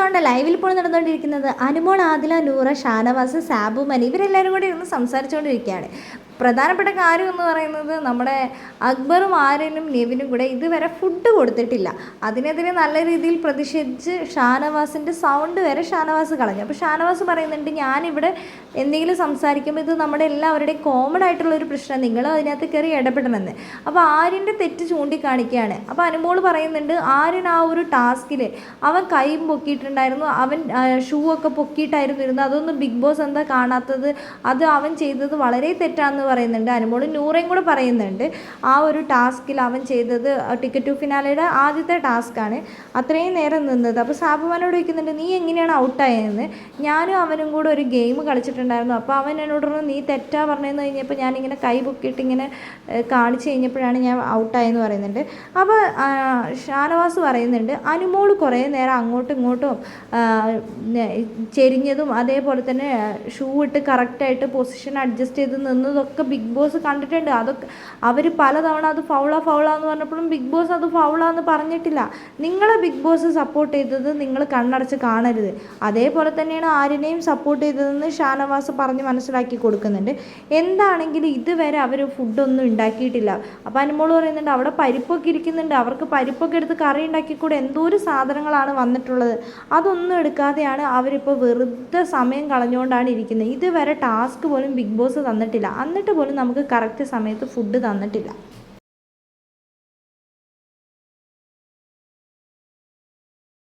എപ്പിസോഡിന്റെ ലൈവിൽ ഇപ്പോൾ നടന്നുകൊണ്ടിരിക്കുന്നത് അനുമോൾ ആദില നൂറ ഷാനവാസ് സാബു മനി ഇവരെല്ലാവരും കൂടി ഇരുന്ന് സംസാരിച്ചുകൊണ്ടിരിക്കുകയാണ്. പ്രധാനപ്പെട്ട കാര്യം എന്ന് പറയുന്നത് നമ്മുടെ അക്ബറും ആര്യനും നെവിനും കൂടെ ഇതുവരെ ഫുഡ് കൊടുത്തിട്ടില്ല. അതിനെതിരെ നല്ല രീതിയിൽ പ്രതിഷേധിച്ച് ഷാനവാസിന്റെ സൗണ്ട് വരെ ഷാനവാസ് കളഞ്ഞു. അപ്പോൾ ഷാനവാസ് പറയുന്നുണ്ട് ഞാനിവിടെ എന്തെങ്കിലും സംസാരിക്കുമ്പോൾ ഇത് നമ്മുടെ എല്ലാവരുടെയും കോമൺ ആയിട്ടുള്ള ഒരു പ്രശ്നം. നിങ്ങൾ അതിനകത്ത് കയറി ഇടപെടണമെന്ന്. അപ്പോൾ ആര്യന്റെ തെറ്റ് ചൂണ്ടിക്കാണിക്കുകയാണ്. അപ്പോൾ അനുമോൾ പറയുന്നുണ്ട് ആര്യൻ ആ ഒരു ടാസ്കിൽ അവൻ കൈയും പൊക്കിയിട്ടുണ്ടായിരുന്നു. അവൻ ഷൂ ഒക്കെ പൊക്കിയിട്ടായിരുന്നു ഇരുന്നത്. അതൊന്നും ബിഗ് ബോസ് എന്താ കാണാത്തത്? അത് അവൻ ചെയ്തത് വളരെ തെറ്റാന്ന് പറയുന്നുണ്ട്. അനുമോൾ നൂറയും കൂടെ പറയുന്നുണ്ട്. ആ ഒരു ടാസ്കിൽ അവൻ ചെയ്തത് ടിക്കറ്റ് ടു ഫിനാലയുടെ ആദ്യത്തെ ടാസ്ക്കാണ് അത്രയും നേരം നിന്നത്. അപ്പോൾ സാബുമാനോട് ചോദിക്കുന്നുണ്ട് നീ എങ്ങനെയാണ് ഔട്ടായതെന്ന് ഞാനും അവനും കൂടെ ഒരു ഗെയിം കളിച്ചിട്ടുണ്ടായിരുന്നു. അപ്പോൾ അവൻ എന്നോട് പറഞ്ഞു നീ തെറ്റാ പറഞ്ഞതെന്ന് കഴിഞ്ഞപ്പോൾ ഞാനിങ്ങനെ കൈ പൊക്കിയിട്ട് കാണിച്ചു കഴിഞ്ഞപ്പോഴാണ് ഞാൻ ഔട്ടായെന്ന് പറയുന്നുണ്ട്. അപ്പോൾ ഷാനവാസ് പറയുന്നുണ്ട് അനുമോൾ കുറേ നേരം അങ്ങോട്ടും ഇങ്ങോട്ടും ചെരിഞ്ഞതും അതേപോലെ തന്നെ ഷൂ ഇട്ട് കറക്റ്റായിട്ട് പൊസിഷൻ അഡ്ജസ്റ്റ് ചെയ്ത് നിന്നതൊക്കെ ബിഗ് ബോസ് കണ്ടിട്ടുണ്ട്. അതൊക്കെ അവർ പലതവണ അത് ഫൗളാ ഫൗളാ എന്ന് പറഞ്ഞപ്പോഴും ബിഗ് ബോസ് അത് ഫൗളാന്ന് പറഞ്ഞിട്ടില്ല. നിങ്ങളെ ബിഗ് ബോസ് സപ്പോർട്ട് ചെയ്തത് നിങ്ങൾ കണ്ണടച്ച് കാണരുത്. അതേപോലെ തന്നെയാണ് ആരിനെയും സപ്പോർട്ട് ചെയ്തതെന്ന് ഷാനവാസ് പറഞ്ഞ് മനസ്സിലാക്കി കൊടുക്കുന്നുണ്ട്. എന്താണെങ്കിലും ഇതുവരെ അവർ ഫുഡൊന്നും ഉണ്ടാക്കിയിട്ടില്ല. അപ്പോൾ അനുമോൾ പറയുന്നുണ്ട് അവിടെ പരിപ്പൊക്കെ ഇരിക്കുന്നുണ്ട്. അവർക്ക് പരിപ്പൊക്കെ എടുത്ത് കറി ഉണ്ടാക്കിക്കൂടെ? എന്തോ ഒരു സാധനങ്ങളാണ് വന്നിട്ടുള്ളത്. അതൊന്നും എടുക്കാതെയാണ് അവരിപ്പോൾ വെറുതെ സമയം കളഞ്ഞുകൊണ്ടാണ് ഇരിക്കുന്നത്. ഇതുവരെ ടാസ്ക് പോലും ബിഗ് ബോസ് തന്നിട്ടില്ല. എന്നിട്ട് പോലും നമുക്ക് കറക്റ്റ് സമയത്ത് ഫുഡ് തന്നിട്ടില്ല.